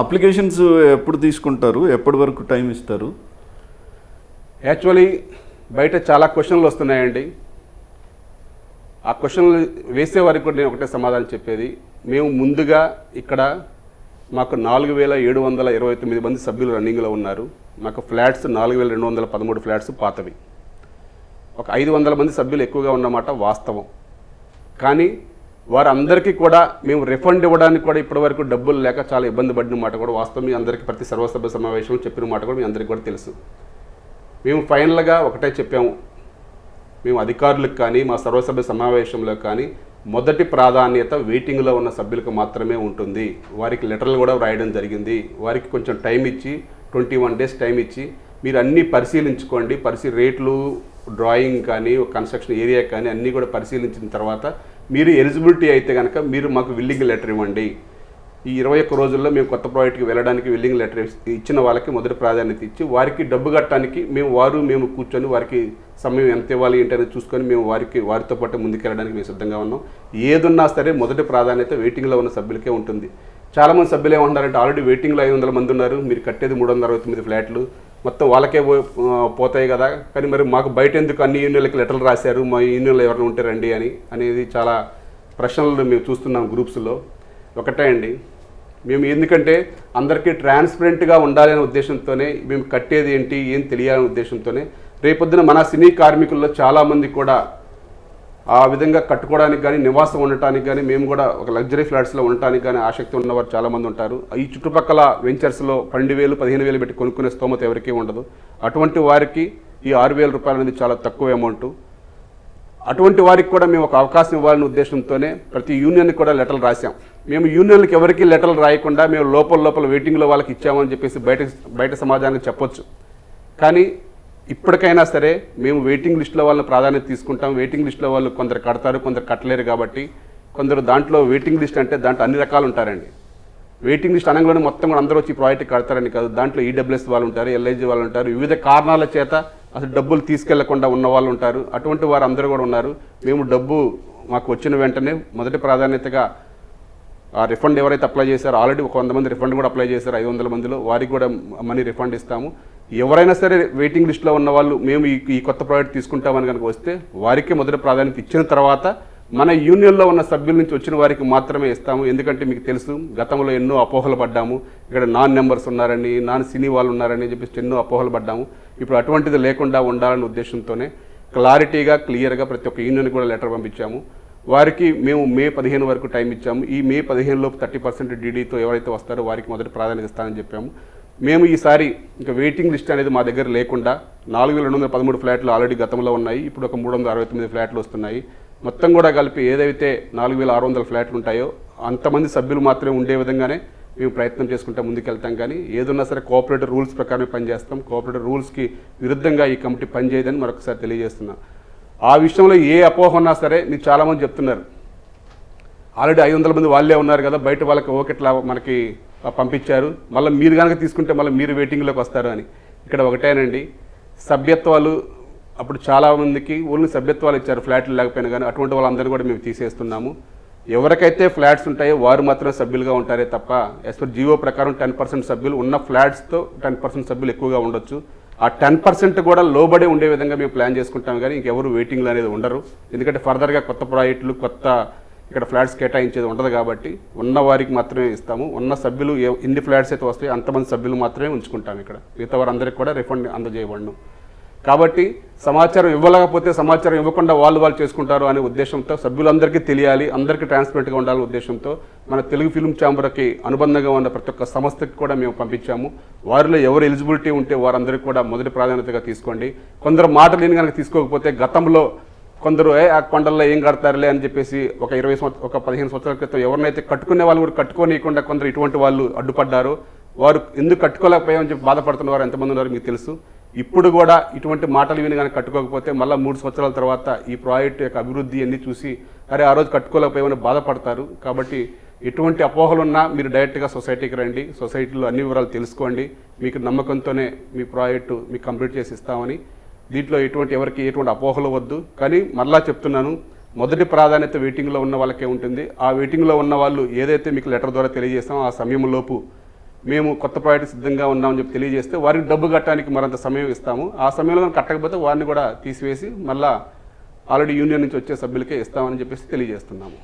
Applications ఎప్పుడు తీసుకుంటారు? ఎప్పటి వరకు టైం ఇస్తారు? యాక్చువల్లీ బయట చాలా క్వశ్చన్లు వస్తున్నాయండి. ఆ క్వశ్చన్లు వేసే వారికి కూడా నేను ఒకటే సమాధానం చెప్పేది. మేము ముందుగా ఇక్కడ మాకు నాలుగు వేల ఏడు వందల ఇరవై తొమ్మిది మంది సభ్యులు రన్నింగ్లో ఉన్నారు. మాకు ఫ్లాట్స్ నాలుగు వేల రెండు వందల పదమూడు ఫ్లాట్స్ పాతవి. ఒక ఐదు వందల మంది సభ్యులు ఎక్కువగా ఉన్నమాట వాస్తవం. కానీ వారందరికీ కూడా మేము రిఫండ్ ఇవ్వడానికి కూడా ఇప్పటివరకు డబ్బులు లేక చాలా ఇబ్బంది పడిన మాట కూడా వాస్తవం. మీ అందరికీ ప్రతి సర్వసభ్య సమావేశంలో చెప్పిన మాట కూడా మీ అందరికీ కూడా తెలుసు. మేము ఫైనల్గా ఒకటే చెప్పాము. మేము అధికారులకు కానీ మా సర్వసభ్య సమావేశంలో కానీ మొదటి ప్రాధాన్యత వెయిటింగ్లో ఉన్న సభ్యులకు మాత్రమే ఉంటుంది. వారికి లెటర్లు కూడా వ్రాయడం జరిగింది. వారికి కొంచెం టైం ఇచ్చి ట్వంటీ వన్ డేస్ టైం ఇచ్చి మీరు అన్నీ పరిశీలించుకోండి. పరిశీ రేట్లు డ్రాయింగ్ కానీ కన్స్ట్రక్షన్ ఏరియా కానీ అన్నీ కూడా పరిశీలించిన తర్వాత మీరు ఎలిజిబిలిటీ అయితే కనుక మీరు మాకు విల్లింగ్ లెటర్ ఇవ్వండి. ఈ ఇరవై ఒక్క రోజుల్లో మేము కొత్త ప్రాజెక్ట్కి వెళ్ళడానికి విల్లింగ్ లెటర్ ఇచ్చిన వాళ్ళకి మొదటి ప్రాధాన్యత ఇచ్చి వారికి డబ్బు కట్టడానికి మేము వారు మేము కూర్చొని వారికి సమయం ఎంత ఇవ్వాలి ఏంటి అనేది చూసుకొని మేము వారికి వారితో పాటు ముందుకెళ్ళడానికి మేము సిద్ధంగా ఉన్నాం. ఏదున్నా సరే మొదటి ప్రాధాన్యత వెయిటింగ్లో ఉన్న సభ్యులకే ఉంటుంది. చాలామంది సభ్యులు ఏమంటున్నారంటే ఆల్రెడీ వెయిటింగ్లో ఐదు వందల మంది ఉన్నారు. మీరు కట్టేది మూడు వందల అరవై తొమ్మిది ఫ్లాట్లు. మొత్తం వాళ్ళకే పో- పోతాయి కదా. కానీ మరి మాకు బయట ఎందుకు అన్ని యూనియన్లకి లెటర్లు రాశారు? మా యూనియన్లో ఎవరైనా ఉంటే రండి అని అనేది చాలా ప్రశ్నలు మేము చూస్తున్నాం గ్రూప్స్లో. ఒకటే అండి. మేము ఎందుకంటే అందరికీ ట్రాన్స్పరెంట్గా ఉండాలనే ఉద్దేశంతోనే మేము కట్టేది ఏంటి ఏం తెలియాలనే ఉద్దేశంతోనే రేపొద్దున మన సినీ కార్మికుల్లో చాలామంది కూడా ఆ విధంగా కట్టుకోవడానికి కానీ నివాసం ఉండటానికి కానీ మేము కూడా ఒక లగ్జరీ ఫ్లాట్స్లో ఉండటానికి కానీ ఆసక్తి ఉన్నవారు చాలామంది ఉంటారు. ఈ చుట్టుపక్కల వెంచర్స్లో పన్నెండు వేలు పదిహేను వేలు పెట్టి కొనుక్కునే స్తోమత ఎవరికీ ఉండదు. అటువంటి వారికి ఈ ఆరు వేల రూపాయలు అనేది చాలా తక్కువ అమౌంట్. అటువంటి వారికి కూడా మేము ఒక అవకాశం ఇవ్వాలనే ఉద్దేశంతోనే ప్రతి యూనియన్కి కూడా లెటర్లు రాసాం మేము యూనియన్లకు ఎవరికి లెటర్లు రాయకుండా మేము లోపల లోపల వెయిటింగ్లో వాళ్ళకి ఇచ్చామని చెప్పేసి బయట బయట సమాజానికి చెప్పొచ్చు. కానీ ఇప్పటికైనా సరే మేము వెయిటింగ్ లిస్టులో వాళ్ళని ప్రాధాన్యత తీసుకుంటాం. వెయిటింగ్ లిస్టులో వాళ్ళు కొందరు కడతారు కొందరు కట్టలేరు కాబట్టి కొందరు దాంట్లో వెయిటింగ్ లిస్ట్ అంటే దాంట్లో అన్ని రకాలు ఉంటారండి. వెయిటింగ్ లిస్ట్ అనగానే మొత్తం కూడా అందరూ వచ్చి ప్రాజెక్ట్ కడతారని కాదు. దాంట్లో ఈడబ్ల్యూఎస్ వాళ్ళు ఉంటారు ఎల్ఐజీ వాళ్ళు ఉంటారు. వివిధ కారణాల చేత అసలు డబ్బులు తీసుకెళ్ళకుండా ఉన్న వాళ్ళు ఉంటారు. అటువంటి వారు అందరూ కూడా ఉన్నారు. మేము డబ్బు మాకు వచ్చిన వెంటనే మొదటి ప్రాధాన్యతగా ఆ రిఫండ్ ఎవరైతే అప్లై చేశారో ఆల్రెడీ ఒక వంద మంది రిఫండ్ కూడా అప్లై చేశారు. ఐదు వందల మందిలో వారికి కూడా మనీ రిఫండ్ ఇస్తాము. ఎవరైనా సరే వెయిటింగ్ లిస్ట్లో ఉన్న వాళ్ళు మేము ఈ ఈ కొత్త ప్రాజెక్ట్ తీసుకుంటామని కనుక వస్తే వారికి మొదటి ప్రాధాన్యత ఇచ్చిన తర్వాత మన యూనియన్లో ఉన్న సభ్యుల నుంచి వచ్చిన వారికి మాత్రమే ఇస్తాము. ఎందుకంటే మీకు తెలుసు గతంలో ఎన్నో అపోహలు పడ్డాము. ఇక్కడ నాన్ నెంబర్స్ ఉన్నారని నాన్ సినీ వాళ్ళు ఉన్నారని చెప్పేసి ఎన్నో అపోహలు పడ్డాము. ఇప్పుడు అటువంటిది లేకుండా ఉండాలనే ఉద్దేశంతోనే క్లారిటీగా క్లియర్గా ప్రతి ఒక్క యూనియన్ కూడా లెటర్ పంపించాము. వారికి మేము మే పదిహేను వరకు టైం ఇచ్చాము. ఈ మే పదిహేనులోపు థర్టీ పర్సెంట్ డీడీతో ఎవరైతే వస్తారో వారికి మొదటి ప్రాధాన్యత ఇస్తానని చెప్పాము. మేము ఈసారి ఇంకా వెయిటింగ్ లిస్ట్ అనేది మా దగ్గర లేకుండా నాలుగు వేల రెండు వందల పదమూడు ఫ్లాట్లు ఆల్రెడీ గతంలో ఉన్నాయి. ఇప్పుడు ఒక మూడు వందల అరవై తొమ్మిది ఫ్లాట్లు వస్తున్నాయి. మొత్తం కూడా కలిపి ఏదైతే నాలుగు వేల ఆరు వందల ఫ్లాట్లు ఉంటాయో అంతమంది సభ్యులు మాత్రమే ఉండే విధంగానే మేము ప్రయత్నం చేసుకుంటే ముందుకెళ్తాం. కానీ ఏదన్నా సరే కోఆపరేటివ్ రూల్స్ ప్రకారమే పనిచేస్తాం. కోఆపరేటివ్ రూల్స్కి విరుద్ధంగా ఈ కమిటీ పనిచేయదని మరొకసారి తెలియజేస్తున్నాం. ఆ విషయంలో ఏ అపోహ ఉన్నా సరే మీరు చాలామంది చెప్తున్నారు. ఆల్రెడీ ఐదు వందల మంది వాళ్ళే ఉన్నారు కదా. బయట వాళ్ళకి ఓకెట్లా మనకి పంపించారు. మళ్ళీ మీరు కనుక తీసుకుంటే మళ్ళీ మీరు వెయిటింగ్లోకి వస్తారు అని. ఇక్కడ ఒకటేనండి. సభ్యత్వాలు అప్పుడు చాలామందికి ఓన్లీ సభ్యత్వాలు ఇచ్చారు ఫ్లాట్లు లేకపోయినా కానీ అటువంటి వాళ్ళందరినీ కూడా మేము తీసేస్తున్నాము. ఎవరికైతే ఫ్లాట్స్ ఉంటాయో వారు మాత్రమే సభ్యులుగా ఉంటారే తప్ప యాజ్ పర్ ప్రకారం టెన్ పర్సెంట్ సభ్యులు ఉన్న ఫ్లాట్స్తో టెన్ పర్సెంట్ సభ్యులు ఎక్కువగా ఉండొచ్చు. ఆ టెన్ పర్సెంట్ కూడా లోబడే ఉండే విధంగా మేము ప్లాన్ చేసుకుంటాం కానీ ఇంకెవరు వెయిటింగ్లు అనేది ఉండరు. ఎందుకంటే ఫర్దర్గా కొత్త ప్రాజెక్టులు కొత్త ఇక్కడ ఫ్లాట్స్ కేటాయించేది ఉండదు కాబట్టి ఉన్న వారికి మాత్రమే ఇస్తాము. ఉన్న సభ్యులు ఎన్ని ఫ్లాట్స్ అయితే వస్తాయో అంతమంది సభ్యులు మాత్రమే ఉంచుకుంటాం ఇక్కడ. మిగతా వారందరికీ కూడా రిఫండ్ అందజేయబడను. కాబట్టి సమాచారం ఇవ్వలేకపోతే సమాచారం ఇవ్వకుండా వాళ్ళు వాళ్ళు చేసుకుంటారు అనే ఉద్దేశంతో సభ్యులందరికీ తెలియాలి అందరికీ ట్రాన్స్పరెంట్గా ఉండాలనే ఉద్దేశంతో మన తెలుగు ఫిల్మ్ ఛాంబర్కి అనుబంధంగా ఉన్న ప్రతి ఒక్క సంస్థకి కూడా మేము పంపించాము. వారిలో ఎవరు ఎలిజిబిలిటీ ఉంటే వారందరికీ కూడా మొదటి ప్రాధాన్యతగా తీసుకోండి. కొందరు మాటలు లేని కనుక తీసుకోకపోతే గతంలో కొందరు ఆ కొండల్లో ఏం కడతారులే? అని చెప్పేసి ఒక ఇరవై సంవత్సరం ఒక పదిహేను సంవత్సరాల క్రితం ఎవరినైతే కట్టుకునే వాళ్ళు కూడా కట్టుకోనియకుండా కొందరు ఇటువంటి వాళ్ళు అడ్డుపడ్డారు. వారు ఎందుకు కట్టుకోలేకపోయామని చెప్పి బాధపడుతున్న వారు ఎంతమంది ఉన్నారో మీకు తెలుసు. ఇప్పుడు కూడా ఇటువంటి మాటలు విని కానీ కట్టుకోకపోతే మళ్ళీ మూడు సంవత్సరాల తర్వాత ఈ ప్రాజెక్ట్ యొక్క అభివృద్ధి అన్ని చూసి అరే ఆ రోజు కట్టుకోలేకపోయామని బాధపడతారు. కాబట్టి ఎటువంటి అపోహలు ఉన్నా మీరు డైరెక్ట్గా సొసైటీకి రండి. సొసైటీలో అన్ని వివరాలు తెలుసుకోండి. మీకు నమ్మకంతోనే మీ ప్రాజెక్టు మీకు కంప్లీట్ చేసి ఇస్తామని దీంట్లో ఎటువంటి ఎవరికి ఎటువంటి అపోహలు వద్దు. కానీ మరలా చెప్తున్నాను మొదటి ప్రాధాన్యత వెయిటింగ్లో ఉన్న వాళ్ళకే ఉంటుంది. ఆ వెయిటింగ్లో ఉన్న వాళ్ళు ఏదైతే మీకు లెటర్ ద్వారా తెలియజేస్తామో ఆ సమయంలోపు మేము కొత్త ప్రాజెక్ట్ సిద్ధంగా ఉన్నామని చెప్పి తెలియజేస్తే వారికి డబ్బు కట్టడానికి మరింత సమయం ఇస్తాము. ఆ సమయంలో కట్టకపోతే వారిని కూడా తీసివేసి మళ్ళా ఆల్రెడీ యూనియన్ నుంచి వచ్చే సభ్యులకే ఇస్తామని చెప్పేసి తెలియజేస్తున్నాము.